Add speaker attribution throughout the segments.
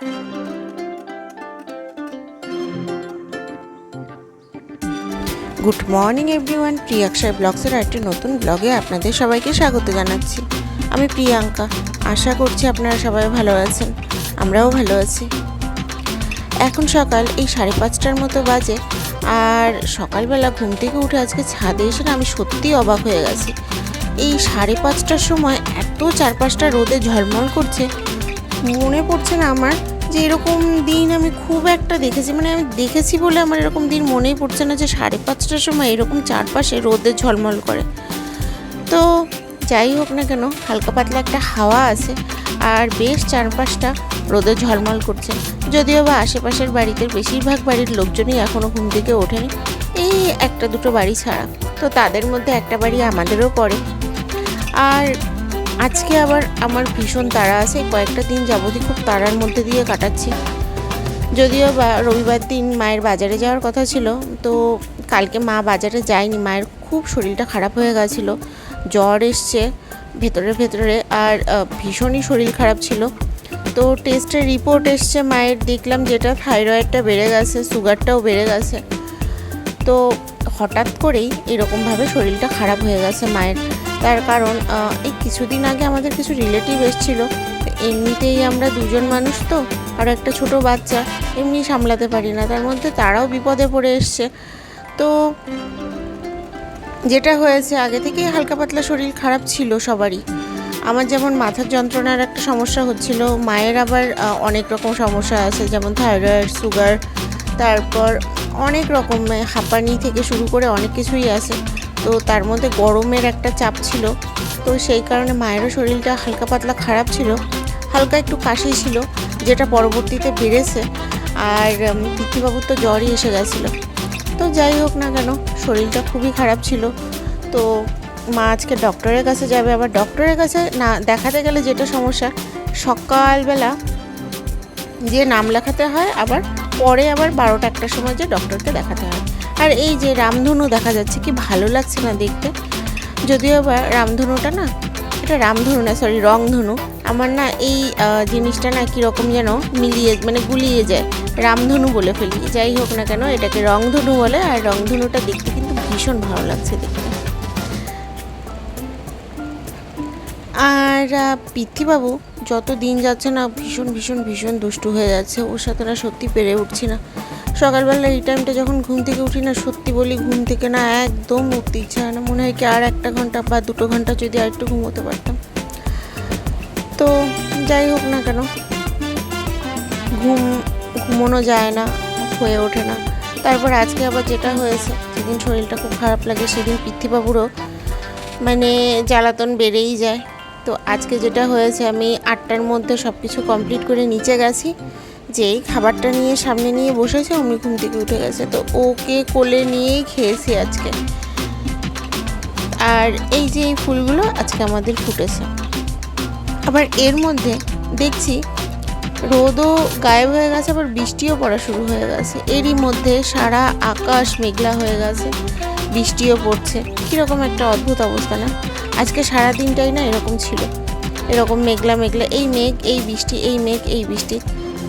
Speaker 1: Good morning everyone প্রিয়াক্ষার ব্লগসের একটি নতুন ব্লগে আপনাদের সবাইকে স্বাগত জানাচ্ছি। আমি প্রিয়াঙ্কা। আশা করছি আপনারা সবাই ভালো আছেন। আমরাও ভালো আছি। এখন সকাল, এই সাড়ে পাঁচটার মতো বাজে। আর সকালবেলা ঘুম থেকে উঠে আজকে ছাদে এসে আমি সত্যিই অবাক হয়ে গেছি। এই সাড়ে পাঁচটার সময় এত চার পাঁচটা রোদে ঝলমল করছে, মনে পড়ছে না আমার যে এরকম দিন আমি খুব একটা দেখেছি মানে আমি দেখেছি বলে আমার এরকম দিন মনেই পড়ছে না যে সাড়ে পাঁচটার সময় এরকম চারপাশে রোদে ঝলমল করে। তো যাই হোক না কেন, হালকা পাতলা একটা হাওয়া আছে আর বেশ চারপাশটা রোদে ঝলমল করছে। যদিও বা আশেপাশের বাড়িতে বেশিরভাগ বাড়ির লোকজনই এখনও ঘুম থেকে ওঠেনি, এই একটা দুটো বাড়ি ছাড়া। তো তাদের মধ্যে একটা বাড়ি আমাদেরও পড়ে। আর আজকে আবার আমার ভীষণ তাড়া আছে কয়েকটা দিন যাবতীয় খুব তাড়ার মধ্যে দিয়ে কাটাচ্ছি। যদিও বা রবিবার দিন মায়ের বাজারে যাওয়ার কথা ছিল, তো কালকে মা বাজারে যায়নি, মায়ের খুব শরীরটা খারাপ হয়ে গেছিল, জ্বর এসছে ভেতরে ভেতরে, আর ভীষণই শরীর খারাপ ছিল। তো টেস্টের রিপোর্ট এসছে মায়ের, দেখলাম যেটা থাইরয়েডটা বেড়ে গেছে সুগারটাও বেড়ে গেছে। তো হঠাৎ করেই এরকমভাবে শরীরটা খারাপ হয়ে গেছে মায়ের। তার কারণ এই কিছুদিন আগে আমাদের কিছু রিলেটিভ এসেছিল। এমনিতেই আমরা দুজন মানুষ তো, আর একটা ছোট বাচ্চা, এমনি সামলাতে পারি না। তার মধ্যে তারাও বিপদে পড়ে এসছে। তো যেটা হয়েছে, আগে থেকেই হালকা পাতলা শরীর খারাপ ছিল সবারই। আমার যেমন মাথার যন্ত্রণার একটা সমস্যা হচ্ছিল, মায়ের আবার অনেক রকম সমস্যা আছে, যেমন থাইরয়েড, সুগার, তারপর অনেক রকম হাঁপানি থেকে শুরু করে অনেক কিছুই আছে। তো তার মধ্যে গরমের একটা চাপ ছিল। তো সেই কারণে মায়েরও শরীরটা হালকা পাতলা খারাপ ছিল। হালকা একটু কাশি ছিল, যেটা পরবর্তীতে বেড়েছে। আর পিতৃবাবুর তো জ্বরই এসে গেছিল। তো যাই হোক না কেন, শরীরটা খুবই খারাপ ছিল। তো মা আজকে ডক্টরের কাছে যাবে। আবার ডক্টরের কাছে না, দেখাতে গেলে যেটা সমস্যা, সকালবেলা যে নাম লেখাতে হয়, আবার পরে আবার বারোটা একটার সময় যে ডক্টরকে দেখাতে হয়। আর এই যে রামধনু দেখা যাচ্ছে, কি ভালো লাগছে না দেখতে? যদিও বা রামধনুটা না, এটা রামধনু না সরি রংধনু। আমার না এই জিনিসটা না কীরকম যেন মিলিয়ে মানে গুলিয়ে যায়। রামধনু বলে ফেলি। যাই হোক না কেন, এটাকে রংধনু বলে, আর রংধনুটা দেখতে কিন্তু ভীষণ ভালো লাগছে দেখতে। আর আহ, পিতৃবাবু যত দিন যাচ্ছে না ভীষণ ভীষণ ভীষণ দুষ্টু হয়ে যাচ্ছে। ওর সাথে না সত্যি পেরে উঠছি না। সকালবেলা এই টাইমটা যখন ঘুম থেকে উঠি না সত্যি বলি ঘুম থেকে না একদম উঠতে ইচ্ছা হয় না। মনে হয় কি আর একটা ঘণ্টা বা দুটো ঘণ্টা যদি আর একটু ঘুমোতে পারতাম। তো যাই হোক না কেন ঘুম ঘুমোনো যায় না হয়ে ওঠে না। তারপর আজকে আবার যেটা হয়েছে যেদিন শরীরটা খুব খারাপ লাগে সেদিন পিতৃবাবুরও মানে জ্বালাতন বেড়েই যায়। তো আজকে যেটা হয়েছে, আমি আটটার মধ্যে সব কিছু কমপ্লিট করে নিচে গেছি। যেই খাবারটা নিয়ে সামনে নিয়ে বসেছে, অমনি ঘুম থেকে উঠে গেছে। তো ওকে কোলে নিয়েই খেয়েছি আজকে। আর এই যে এই ফুলগুলো আজকে আমাদের ফুটেছে। আবার এর মধ্যে দেখছি রোদও গায়েব হয়ে গেছে, আবার বৃষ্টিও পড়া শুরু হয়ে গেছে। এরই মধ্যে সারা আকাশ মেঘলা হয়ে গেছে। বৃষ্টিও পড়ছে। কীরকম একটা অদ্ভুত অবস্থা না? আজকে সারা দিনটাই না এরকম ছিল। এরকম মেঘলা মেঘলা, এই মেঘ, এই বৃষ্টি, এই মেঘ, এই বৃষ্টি।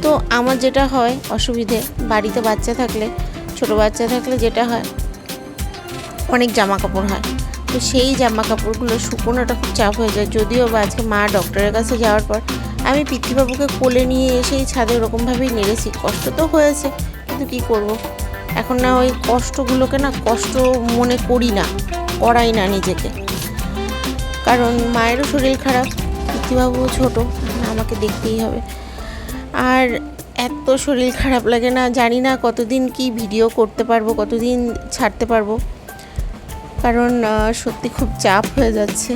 Speaker 1: তো আমার যেটা হয় অসুবিধে, বাড়িতে বাচ্চা থাকলে, ছোট বাচ্চা থাকলে যেটা হয়, অনেক জামা কাপড় হয়। তো সেই জামা কাপড়গুলো শুকোনোটা খুব চাপ হয়ে যায়। যদিও বা আজকে মা ডক্টরের কাছে যাওয়ার পর আমি পিতৃবাবুকে কোলে নিয়ে এসেই ছাদে ওরকমভাবেই নেড়েছি। কষ্ট তো হয়েছে, কিন্তু কী করব। এখন না ওই কষ্টগুলোকে না কষ্ট মনে করি না, করাই না নিজেকে। কারণ মায়েরও শরীর খারাপ পিতৃবাবুও ছোট, আমাকে দেখতেই হবে। আর এত শরীর খারাপ লাগে না, জানি না কতদিন কি ভিডিও করতে পারব, কতদিন ছাড়তে পারব। কারণ সত্যি খুব চাপ হয়ে যাচ্ছে।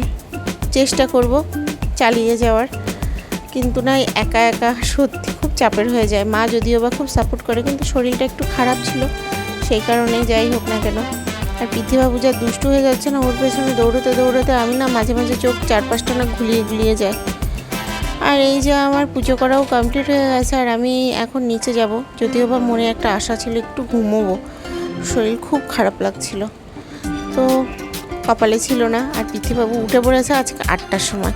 Speaker 1: চেষ্টা করব চালিয়ে যাওয়ার, কিন্তু না, একা একা সত্যি চাপের হয়ে যায়। মা যদিও বা খুব সাপোর্ট করে, কিন্তু শরীরটা একটু খারাপ ছিল। সেই কারণে যাই হোক না কেন। আর পৃথিবাবু যা দুষ্টু হয়ে যাচ্ছে না, ওর পেছনে দৌড়তে দৌড়তে আমি না মাঝে মাঝে চোখ চারপাশটা না ঘুলিয়ে ঘুলিয়ে যায় আর এই যে আমার পুজো করাও কমপ্লিট হয়ে গেছে, আর আমি এখন নিচে যাব। যদিও বা মনে একটা আশা ছিল একটু ঘুমোবো। শরীর খুব খারাপ লাগছিল। তো কপালে ছিল না, আর পৃথিবাবু উঠে পড়েছে আজকে আটটার সময়।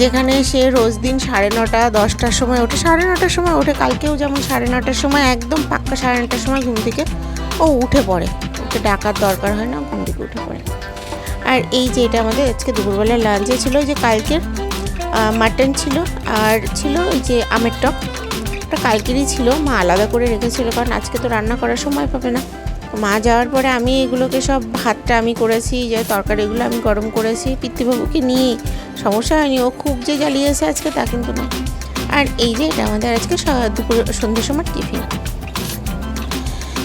Speaker 1: যেখানে সে রোজ দিন সাড়ে নটা, দশটার সময় ওঠে। সাড়ে নটার সময় ওঠে, কালকেও যেমন সাড়ে নটার সময়, একদম পাক্কা সাড়ে নটার সময় ঘুম থেকে ও উঠে পড়ে। ওকে ডাকার দরকার হয় না ঘুম থেকে উঠে পড়ে। আর এই যে এটা আমাদের আজকে দুপুরবেলা লাঞ্চে ছিল যে কালকের মাটন ছিল, আর ছিল ওই যে আমের টক। ওটা কালকেরই ছিল, মা আলাদা করে রেখেছিল, কারণ আজকে তো রান্না করার সময় পাবে না। মা যাওয়ার পরে আমি এগুলোকে সব ভাতটা আমি করেছি, যে তরকারিগুলো আমি গরম করেছি, পিতৃবাবুকে নিয়ে। সমস্যা হয়নি, ও খুব যে জ্বালিয়েছে আজকে তা কিন্তু না। আর এই যে এটা আমাদের আজকে দুপুর, সন্ধ্যের সময় টিফিন।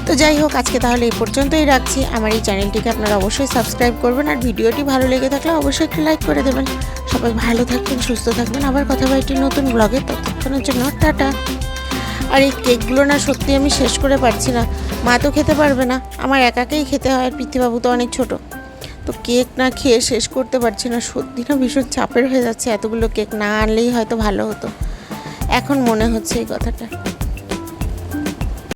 Speaker 1: তো যাই হোক, আজকে তাহলে এই পর্যন্তই রাখছি। আমার এই চ্যানেলটিকে আপনারা অবশ্যই সাবস্ক্রাইব করবেন, আর ভিডিওটি ভালো লেগে থাকলে অবশ্যই একটু লাইক করে দেবেন। সবাই ভালো থাকবেন, সুস্থ থাকবেন। আবার কথা হবে একটি নতুন ব্লগে, ততক্ষণের জন্য টাটা। আর এই কেকগুলো না সত্যি আমি শেষ করে পারছি না। মা তো খেতে পারবে না। আমার একাকেই খেতে হয় আর পৃথিবাবু তো অনেক ছোট। তো কেক না খেয়ে শেষ করতে পারছি না। সত্যি না ভীষণ চাপের হয়ে যাচ্ছে। এতগুলো কেক না আনলেই হয়তো ভালো হতো। এখন মনে হচ্ছে এই কথাটা।